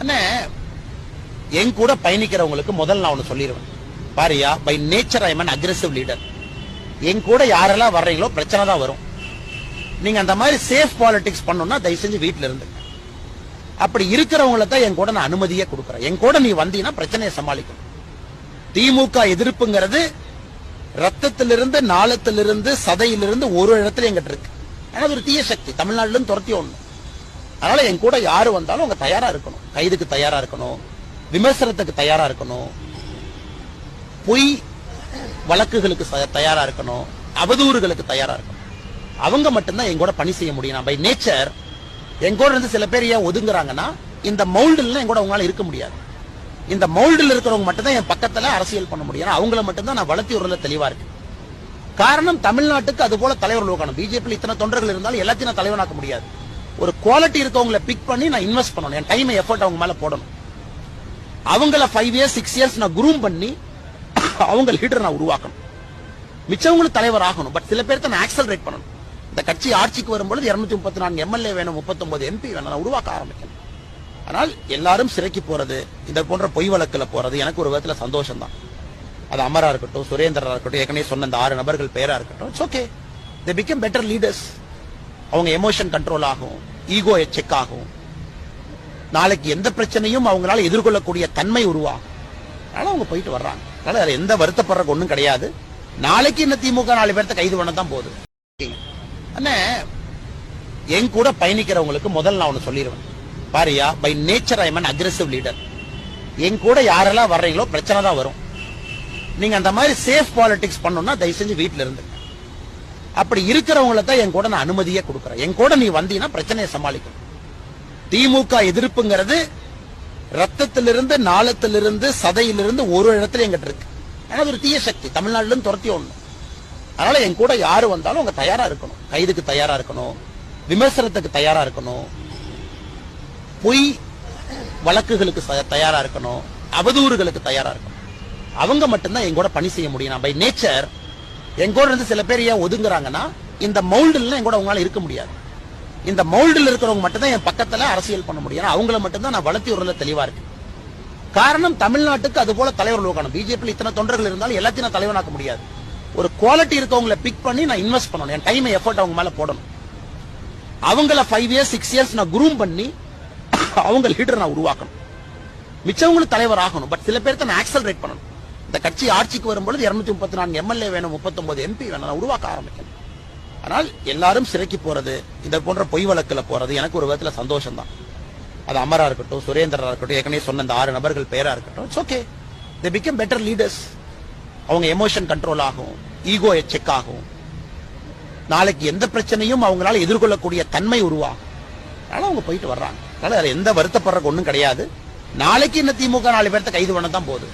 அண்ணே என் கூட பயணிக்கிறவங்களுக்கு முதல்ல நான் ஒன்று சொல்லிடுவேன் பாரியா by nature I am aggressive leader என் கூட யாரெல்லாம் வர்றீங்களோ பிரச்சனை தான் வரும். நீங்க அந்த மாதிரி சேஃப் பாலிடிக்ஸ் பண்ணணும்னா தயவு செஞ்சு வீட்டில இருந்து. அப்படி இருக்கிறவங்கள தான் என் கூட நான் அனுமதியே கொடுக்குறேன். என் கூட நீ வந்தீங்கன்னா பிரச்சனையை சமாளிக்கணும். திமுக எதிர்ப்புங்கிறது ரத்தத்திலிருந்து நாளத்திலிருந்து சதையிலிருந்து ஒரு இடத்துல எங்கிட்ட இருக்கு. ஆனா ஒரு தீய சக்தி. தமிழ்நாட்டுல இருந்து துரத்தி ஒண்ணு அதனால என் கூட யாரு வந்தாலும் அவங்க தயாரா இருக்கணும். கைதுக்கு தயாரா இருக்கணும். விமர்சனத்துக்கு தயாரா இருக்கணும். பொய் வழக்குகளுக்கு தயாரா இருக்கணும். அவதூறுகளுக்கு தயாரா இருக்கணும். அவங்க மட்டும்தான் என் கூட பணி செய்ய முடியும். பை நேச்சர் என் கூட இருந்து சில பேர் ஏன் ஒதுங்குறாங்கன்னா இந்த மவுல்டுல என் கூட அவங்களால இருக்க முடியாது. இந்த மவுல்டில் இருக்கிறவங்க மட்டும்தான் என் பக்கத்துல அரசியல் பண்ண முடியும். அவங்கள மட்டும்தான் நான் வளர்த்தி விடுறதுல தெளிவா இருக்கு காரணம் தமிழ்நாட்டுக்கு அது போல தலைவர் உருவாக்கணும். பிஜேபி இத்தனை தொண்டர்கள் இருந்தாலும் எல்லாத்தையும் நான் தலைவனாக்க முடியாது. ஒரு குவாலிட்டி இருக்கவங்களை பிக் பண்ணி நான் இன்வெஸ்ட் பண்ணணும். என் டைம் எஃபர்ட் அவங்க மேல போடணும். அவங்கள ஃபைவ் இயர்ஸ் சிக்ஸ் இயர்ஸ் நான் குரூம் பண்ணி அவங்க லீடர் நான் உருவாக்கணும். மிச்சவங்களும் தலைவர் ஆகணும். பட் சில பேர்த்த நான் ஆக்சலரேட் பண்ணணும். இந்த கட்சி ஆட்சிக்கு வரும்பொழுது இருநூத்தி முப்பத்தி நான்கு எம்எல்ஏ வேணும் முப்பத்தொன்பது எம்பி வேணும். நான் உருவாக்க ஆரம்பிக்கணும். ஆனால் எல்லாரும் சிறைக்கு போறது இந்த போன்ற பொய் வழக்கில் போறது எனக்கு ஒரு விதத்துல சந்தோஷம் தான் அது அமரா இருக்கட்டும் சுரேந்திரா இருக்கட்டும் ஏற்கனவே சொன்ன இந்த ஆறு நபர்கள் பெயரா இருக்கட்டும் it's okay they become better leaders அவங்க எமோஷன் கண்ட்ரோல் ஆகும் ஈகோ செக் ஆகும். நாளைக்கு எந்த பிரச்சனையும் அவங்களால எதிர்கொள்ளக்கூடிய தன்மை உருவாகும். அதனால அவங்க போயிட்டு வர்றாங்க. அதனால அதில் எந்த வருத்தப்படுறதுக்கு ஒன்றும் கிடையாது. நாளைக்கு இந்த திமுக நாலு பேர்த்த கைது பண்ண தான் போகுது அண்ணே என் கூட பயணிக்கிறவங்களுக்கு முதல்ல நான் ஒன்று சொல்லிடுவேன் பாரியா by nature I an aggressive leader என் கூட யாரெல்லாம் வர்றீங்களோ பிரச்சனை தான் வரும். நீங்க அந்த மாதிரி சேஃப் பாலிடிக்ஸ் பண்ணணும்னா தயவு செஞ்சு வீட்டில இருந்து அப்படி இருக்கிறவங்கள தான் என் கூட நான் அனுமதியே கொடுக்குறேன். என் கூட நீ வந்தீங்கன்னா பிரச்சனையை சமாளிக்கணும் திமுக எதிர்ப்புங்கிறது ரத்தத்திலிருந்து நாளத்திலிருந்து சதையிலிருந்து ஒரு இடத்துல எங்கிட்ட இருக்கு. ஆனா அது ஒரு தீய சக்தி. தமிழ்நாட்டுல துரத்தி ஒண்ணு. அதனால என் கூட யாரு வந்தாலும் அவங்க தயாரா இருக்கணும். கைதுக்கு தயாரா இருக்கணும். விமர்சனத்துக்கு தயாரா இருக்கணும். பொய் வழக்குகளுக்கு தயாரா இருக்கணும். அவதூறுகளுக்கு தயாரா இருக்கணும். அவங்க மட்டும்தான் என் கூட பணி செய்ய முடியும். பை நேச்சர் எங்கூட இருந்து சில பேர் ஏன் ஒதுங்குறாங்கன்னா இந்த மவுல்டுல எங்கூட உங்களால் அவங்களால இருக்க முடியாது. இந்த மவுல்டில் இருக்கிறவங்க மட்டும்தான் என் பக்கத்துல அரசியல் பண்ண முடியும். அவங்கள மட்டும்தான் நான் வளர்த்தி விடுறதுல தெளிவா இருக்கு. காரணம் தமிழ்நாட்டுக்கு அது போல தலைவர் உட்காணும் பிஜேபியில் இத்தனை தொண்டர்கள் இருந்தாலும் எல்லாத்தையும் நான் தலைவனாக்க முடியாது. ஒரு குவாலிட்டி இருக்கவங்களை பிக் பண்ணி நான் இன்வெஸ்ட் பண்ணணும். என் டைம் எஃபர்ட் அவங்க மேல போடணும். அவங்கள ஃபைவ் இயர்ஸ் சிக்ஸ் இயர்ஸ் நான் குரூம் பண்ணி அவங்க லீடர் நான் உருவாக்கணும். மிச்சவங்களும் தலைவர் ஆகணும். பட் சில பேர்த்த நான் ஆக்சலரேட் பண்ணணும். இந்த கட்சி ஆட்சிக்கு வரும்பொழுது இருநூத்தி முப்பத்தி நான்கு எம்எல்ஏ வேணும் முப்பத்தொன்பது எம்பி வேணும் உருவாக்க ஆரம்பிக்கணும். ஆனால் எல்லாரும் சிறைக்கு போறது இந்த போன்ற பொய் வழக்கில் போறது எனக்கு ஒரு விதத்துல சந்தோஷம் தான் அது அமரா இருக்கட்டும் சுரேந்திரா இருக்கட்டும் ஏற்கனவே சொன்ன இந்த ஆறு நபர்கள் பேரா இருக்கட்டும் it's okay they become better leaders அவங்க எமோஷன் கண்ட்ரோல் ஆகும் ஈகோ செக் ஆகும். நாளைக்கு எந்த பிரச்சனையும் அவங்களால எதிர்கொள்ளக்கூடிய தன்மை உருவாகும். அதனால அவங்க போயிட்டு வர்றாங்க. அதனால எந்த வருத்தப்படுறதுக்கு ஒன்றும் கிடையாது. நாளைக்கு இந்த திமுக நாலு பேர்த்த கைது பண்ண தான் போகுது.